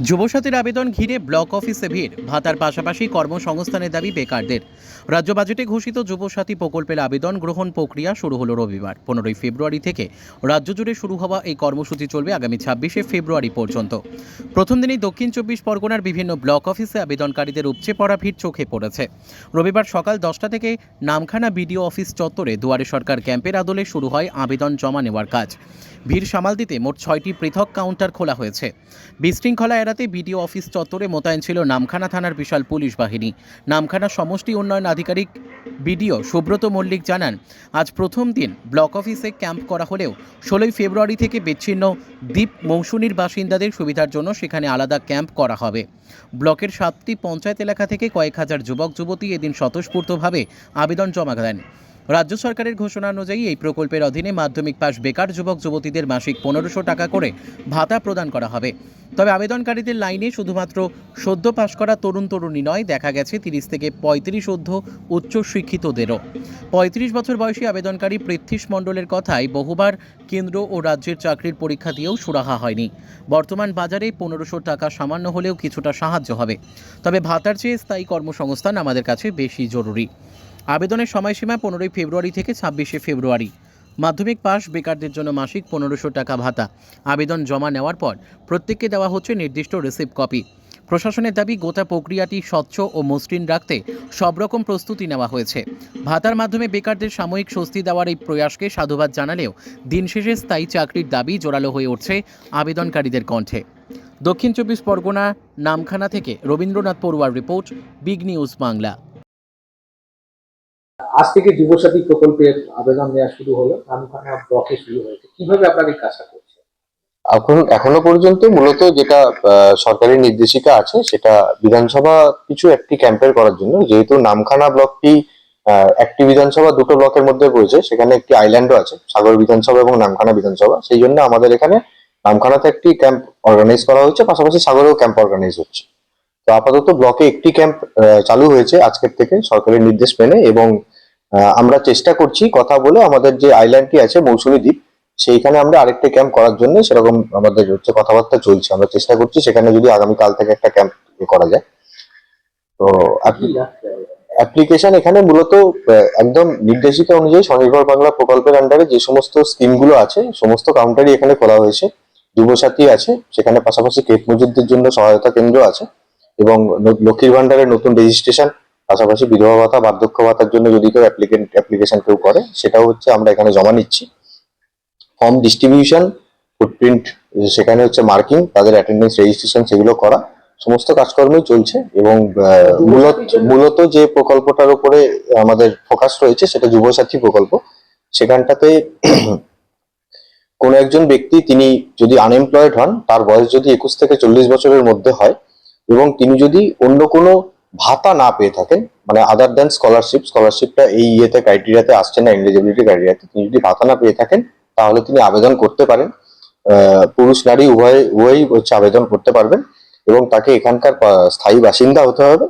যুবসাথীর আবেদন ঘিরে ব্লক অফিসে ভিড়। ভাতার পাশাপাশি কর্মসংস্থানের দাবি বেকারদের। রাজ্য বাজেটে ঘোষিত যুবসাথী প্রকল্পের আবেদন গ্রহণ প্রক্রিয়া শুরু হলো রবিবার, পনেরোই ফেব্রুয়ারি থেকে। রাজ্য জুড়ে শুরু হওয়া এই কর্মসূচি চলবে আগামী ছাব্বিশে ফেব্রুয়ারি পর্যন্ত। প্রথম দিনই দক্ষিণ চব্বিশ পরগনার বিভিন্ন ব্লক অফিসে আবেদনকারীদের উপচে পড়া ভিড় চোখে পড়েছে। রবিবার সকাল দশটা থেকে নামখানা বিডিও অফিস চত্বরে দুয়ারে সরকার ক্যাম্পের আদলে শুরু হয় আবেদন জমা নেওয়ার কাজ। ভিড় সামাল দিতে মোট ছয়টি পৃথক কাউন্টার খোলা হয়েছে। বিশৃঙ্খলা এড়াতে বিডিও অফিস চত্বরে মোতায়েন ছিল নামখানা থানার বিশাল পুলিশ বাহিনী। নামখানা সমষ্টি উন্নয়ন আধিকারিক বিডিও সুব্রত মল্লিক জানান, আজ প্রথম দিন ব্লক অফিসে ক্যাম্প করা হলেও ষোলোই ফেব্রুয়ারি থেকে বিচ্ছিন্ন দ্বীপ মৌসুমীর বাসিন্দাদের সুবিধার জন্য সেখানে আলাদা ক্যাম্প করা হবে। ব্লকের সাতটি পঞ্চায়েত এলাকা থেকে কয়েক হাজার যুবক যুবতী এদিন স্বতঃস্ফূর্তভাবে আবেদন জমা দেন। রাজ্য সরকারের ঘোষণা অনুযায়ী এই প্রকল্পের অধীনে মাধ্যমিক পাশ বেকার যুবক, যুবতীদের মাসিক পনেরোশো টাকা করে ভাতা প্রদান করা হবে। তবে আবেদনকারীদের লাইনে শুধুমাত্র সদ্য পাশ করা তরুণ তরুণী নয়, দেখা গেছে তিরিশ থেকে পঁয়ত্রিশ ঊর্ধ্ব উচ্চশিক্ষিতদেরও। পঁয়ত্রিশ বছর বয়সী আবেদনকারী পৃথ্বীশ মণ্ডলের কথায় বহুবার কেন্দ্র ও রাজ্যের চাকরির পরীক্ষা দিয়েও সুরাহা হয়নি। বর্তমান বাজারে পনেরোশো টাকা সামান্য হলেও কিছুটা সাহায্য হবে। তবে ভাতার চেয়ে স্থায়ী কর্মসংস্থান আমাদের কাছে বেশি জরুরি। আবেদনের সময়সীমা পনেরোই ফেব্রুয়ারি থেকে ছাব্বিশে ফেব্রুয়ারি। মাধ্যমিক পাস বেকারদের জন্য মাসিক পনেরোশো টাকা ভাতা। আবেদন জমা নেওয়ার পর প্রত্যেককে দেওয়া হচ্ছে নির্দিষ্ট রিসিপ্ট কপি। প্রশাসনের দাবি, গোটা প্রক্রিয়াটি স্বচ্ছ ও মসৃণ রাখতে সব রকম প্রস্তুতি নেওয়া হয়েছে। ভাতার মাধ্যমে বেকারদের সাময়িক স্বস্তি দেওয়ার এই প্রয়াসকে সাধুবাদ জানালেও দিন শেষে স্থায়ী চাকরির দাবি জোরালো হয়ে উঠছে আবেদনকারীদের কণ্ঠে। দক্ষিণ চব্বিশ পরগনা, নামখানা থেকে রবীন্দ্রনাথ পড়ুয়ার রিপোর্ট, বিগ নিউজ বাংলা। আজ থেকে যুবসাথী প্রকল্পের আবেদন নেওয়া শুরু হলো নামখানা ব্লকে শুরু হয়েছে। কীভাবে আপনারা এই কাজটা করছেন? এখন, এখনও পর্যন্ত মূলত যেটা সরকারি নির্দেশিকা আছে, সেটা বিধানসভা কিছু একটি ক্যাম্পের করার জন্য। যেহেতু নামখানা ব্লকটি একটি বিধানসভা, দুটো ব্লকের মধ্যে পড়েছে সেখানে একটি আইল্যান্ডও আছে, সাগর বিধানসভা এবং নামখানা বিধানসভা। সেই জন্য আমাদের এখানে নামখানাতে একটি ক্যাম্প অর্গানাইজ করা হয়েছে, পাশাপাশি সাগরেও ক্যাম্প অর্গানাইজ হচ্ছে। তো আপাতত ব্লকে একটি ক্যাম্প চালু হয়েছে আজকের থেকে সরকারের নির্দেশ মেনে এবং আমরা চেষ্টা করছি কথা বলে আমাদের যে আইল্যান্ডটি আছে মৌসুমী দ্বীপ, সেইখানে আমরা আরেকটা ক্যাম্প করার জন্য সেরকম আমাদের হচ্ছে কথাবার্তা চলছে। আমরা চেষ্টা করছি সেখানে যদি আগামীকাল থেকে একটা ক্যাম্প করা যায়। তো? অ্যাপ্লিকেশন এখানে মূলত একদম নির্দেশিকা অনুযায়ী স্বনির্ভর বাংলা প্রকল্পের আন্ডারে যে সমস্ত স্কিমগুলো আছে, সমস্ত কাউন্টারই এখানে খোলা হয়েছে। যুবসাথী আছে, সেখানে পাশাপাশি কেট মজুরদের জন্য সহায়তা কেন্দ্র আছে। এবং লক্ষ্মীর ভান্ডারের নতুন রেজিস্ট্রেশন পাশাপাশি বিধবা ভাতা, বার্ধক্য ভাতার জন্য যদি কেউ অ্যাপ্লিকেন্ট অ্যাপ্লিকেশন কেউ করে, সেটাও হচ্ছে আমরা এখানে জমা নিচ্ছি। ফর্ম ডিস্ট্রিবিউশন ফুটপ্রিন্ট সেখানে হচ্ছে মার্কিং তাদের অ্যাটেন্ডেন্স রেজিস্ট্রেশন সেগুলো করা, সমস্ত কাজকর্মই চলছে এবং মূলত মূলত যে প্রকল্পটার উপরে আমাদের ফোকাস রয়েছে, সেটা যুবসাথী প্রকল্প। সেখানটাতে কোনো একজন ব্যক্তি, তিনি যদি আনএমপ্লয়েড হন, তার বয়স যদি একুশ থেকে চল্লিশ বছরের মধ্যে হয় এবং তিনি যদি অন্য কোনো ভাতা না পেয়ে থাকেন মানে আদার দেন স্কলারশিপ স্কলারশিপটা এই ইয়েতে ক্রাইটেরিয়াতে আসছে না এলিজিবিলিটি ক্রাইটেরিয়াতে তিনি যদি ভাতা না পেয়ে থাকেন তাহলে তিনি আবেদন করতে পারেন। পুরুষ নারী উভয় উভয়ই হচ্ছে আবেদন করতে পারবেন এবং তাকে এখানকার স্থায়ী বাসিন্দা হতে হবে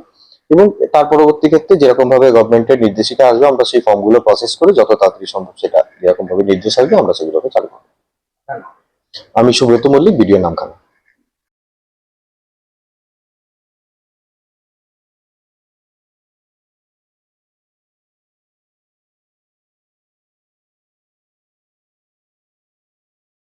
এবং তার পরবর্তী ক্ষেত্রে যেরকম ভাবে গভর্নমেন্টের নির্দেশিকা আসবে আমরা সেই ফর্মগুলো প্রসেস করে যত তাড়াতাড়ি সম্ভব সেটা যেরকম ভাবে নির্দেশ আসবে আমরা সেগুলোকে চালু করব। আমি সুব্রত মল্লিক ভিডিও নামখানা।